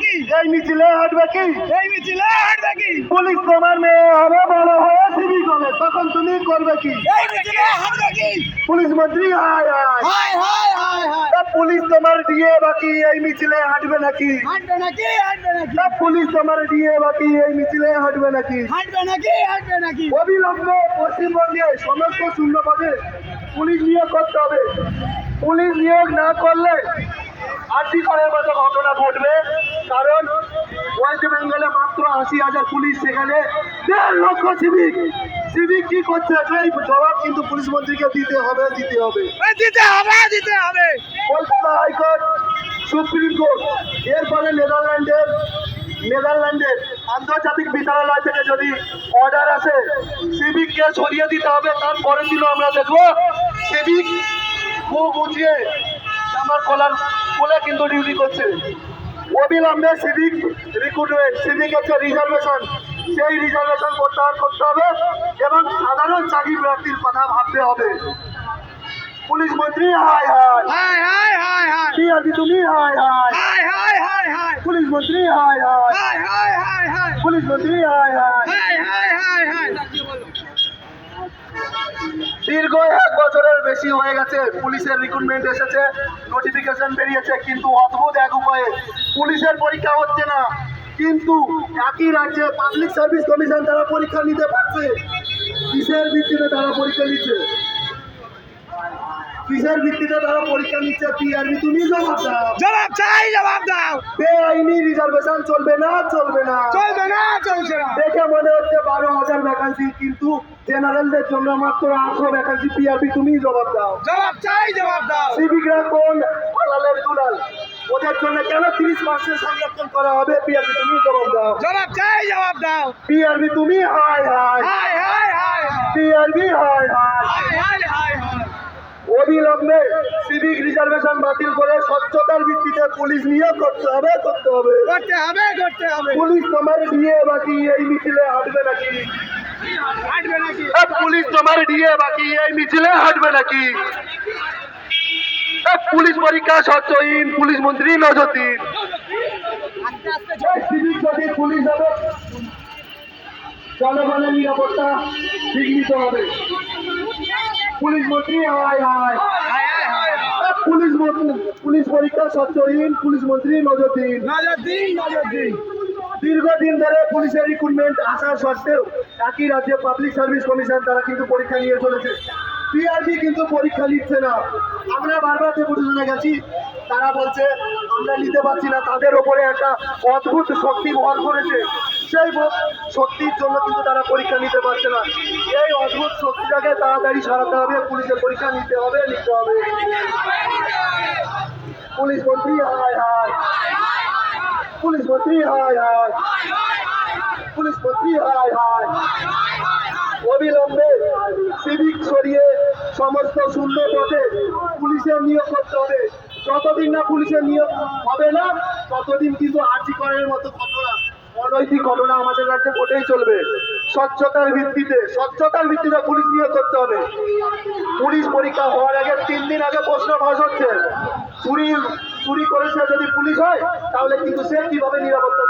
কি এই মিছিলে হাঁটবে কি? এই মিছিলে হাঁটবে কি? পুলিশ তোমার মেয়ে হবে বড় হয়ে সিভিক হবে তখন তুমি করবে কি? এই মিছিলে হাঁটবে কি? পুলিশ মন্ত্রী হায় হায়। হাই হাই হাই পুলিশ তোমার দিয়ে বাকি এই মিছিলে হাঁটবে নাকি? হাঁটবে নাকি হাঁটবে নাকি? পুলিশ তোমার দিয়ে বাকি এই মিছিলে হাঁটবে নাকি? হাঁটবে নাকি হাঁটবে নাকি? অবিলম্বে পশ্চিমবঙ্গে সমস্ত শূন্য পদে পুলিশ নিয়োগ করতে হবে। পুলিশ নিয়োগ না করলে আর্থিক করার মতো ঘটনা ঘটবে। কারণ ওয়েস্ট বেঙ্গলে মাত্র আশি হাজার পুলিশ সেখানে দেড় লক্ষ সিভিক সিভিক কি করছে? সেই জবাব কিন্তু পুলিশ মন্ত্রীকে দিতে হবে দিতে হবে। দিতে হবে দিতে হবে। কলকাতা হাইকোর্ট সুপ্রিম কোর্ট এরপরে নেদারল্যান্ডের নেদারল্যান্ডের আন্তর্জাতিক বিচারালয় থেকে যদি অর্ডার আসে সিভিককে সরিয়ে দিতে হবে। তারপরের দিনও আমরা দেখব। সিভিক মুখ উঁচিয়ে আমার কলার কোলে কিন্তু ডিউটি করছে। অবিলম্বে সিভিক রিক্রুটমেন্ট সিভিক হচ্ছে রিজার্ভেশন সেই রিজার্ভেশন প্রত্যাহার করতে হবে এবং সাধারণ চাকরি প্রার্থীর কথা ভাবতে হবে। পুলিশ মন্ত্রী হায় হায় হাই হাই হাই হাই। পিআরবি তুমি? হায় হায় হাই হাই হাই হাই। পুলিশ মন্ত্রী হায় হায় হাই হাই হাই হাই। পুলিশ মন্ত্রী হায় হায় হাই হাই হাই হাই। দীর্ঘ বেশি হয়ে গেছে, পুলিশের রিক্রুটমেন্ট এসেছে নোটিফিকেশন বেরিয়েছে, কিন্তু অদ্ভুত এক উপায়ে পুলিশের পরীক্ষা হচ্ছে না। কিন্তু একই রাজ্যে পাবলিক সার্ভিস কমিশন তারা পরীক্ষা নিতে পারছে। কিসের ভিত্তিতে তারা পরীক্ষা নিচ্ছে? কিসের ভিত্তিতে তারা পরীক্ষা নিচ্ছে পিআরবি তুমি জবাব দাও। জবাব চাই জবাব দাও। বেআইনি রিজার্ভেশন চলবে না চলবে না। চলবে না চলছে না। দেখে মনে হচ্ছে বারো হাজার ভ্যাকান্সি কিন্তু জেনারেলদের জন্য মাত্র আটশো ভ্যাকান্সি পিআরপি তুমি জবাব দাও। জবাব চাই জবাব দাও। সিভিকরা কোন আলালের দুলাল? ওদের জন্য কেন তিরিশ মাসের সংরক্ষণ করা হবে? পিআরপি তুমি জবাব দাও। জবাব চাই জবাব দাও। পিআরপি তুমি হাই হাই হাই হাই হাই পিআরপি হাই হাই হাই হাই হাই হাই অবিলম্বে সিভিক রিজার্ভেশন বাতিল করে স্বচ্ছতার ভিত্তিতে পুলিশ নিয়োগ করতে হবে করতে হবে। করতে হবে করতে হবে। পুলিশ তোমার দিয়ে বাকি এই মিছিলে হাঁটবে নাকি? হাঁটবে নাকি? পুলিশ তোমার দিয়ে বাকি এই মিছিলে হাঁটবে নাকি? পুলিশ পরীক্ষা স্বচ্ছহীন পুলিশ মন্ত্রী নজরদিন সিভিক যদি পুলিশ হবে জনগণের নিরাপত্তা বিঘ্নিত হবে। পুলিশ মন্ত্রী হায় হায় পুলিশ মন্ত্রী পুলিশ পরীক্ষা স্বচ্ছহীন পুলিশ মন্ত্রী নজর দিন। নজর দিন দীর্ঘদিন ধরে পুলিশের রিক্রুটমেন্ট আসা সত্ত্বেও একই রাজ্যে পাবলিক সার্ভিস কমিশন তারা কিন্তু পরীক্ষা নিয়ে চলেছে। পিআরবি কিন্তু পরীক্ষা নিচ্ছে না। আমরা বারবার ডেপুটেশনে গেছি তারা বলছে আমরা নিতে পারছি না। তাদের ওপরে একটা অদ্ভুত শক্তি ভর করেছে। সেই শক্তির জন্য কিন্তু তারা পরীক্ষা নিতে পারছে না। এই অদ্ভুত শক্তিটাকে তাড়াতাড়ি সরাতে হবে, পুলিশের পরীক্ষা নিতে হবে নিতে হবে। পুলিশ মন্ত্রী, হায় হায়। পুলিশ মন্ত্রী, হায় হায়। পুলিশ মন্ত্রী, হায় হায়। অবিলম্বে সিভিক সরিয়ে সমস্ত শূন্য পথে পুলিশের নিয়োগ করতে হবে। যতদিন না পুলিশের নিয়োগ হবে না, ততদিন কিন্তু আর্জি করার মতো ঘটনা। অনৈতিক ঘটনা আমাদের রাজ্যে ঘটেই চলবে। স্বচ্ছতার ভিত্তিতে স্বচ্ছতার ভিত্তিতে পুলিশ নিয়োগ করতে হবে। পুলিশ পরীক্ষা হওয়ার আগে তিন দিন আগে প্রশ্ন ফাঁস হচ্ছে। চুরি চুরি করেছে যদি পুলিশ হয়, তাহলে কিন্তু সে কীভাবে নিরাপত্তা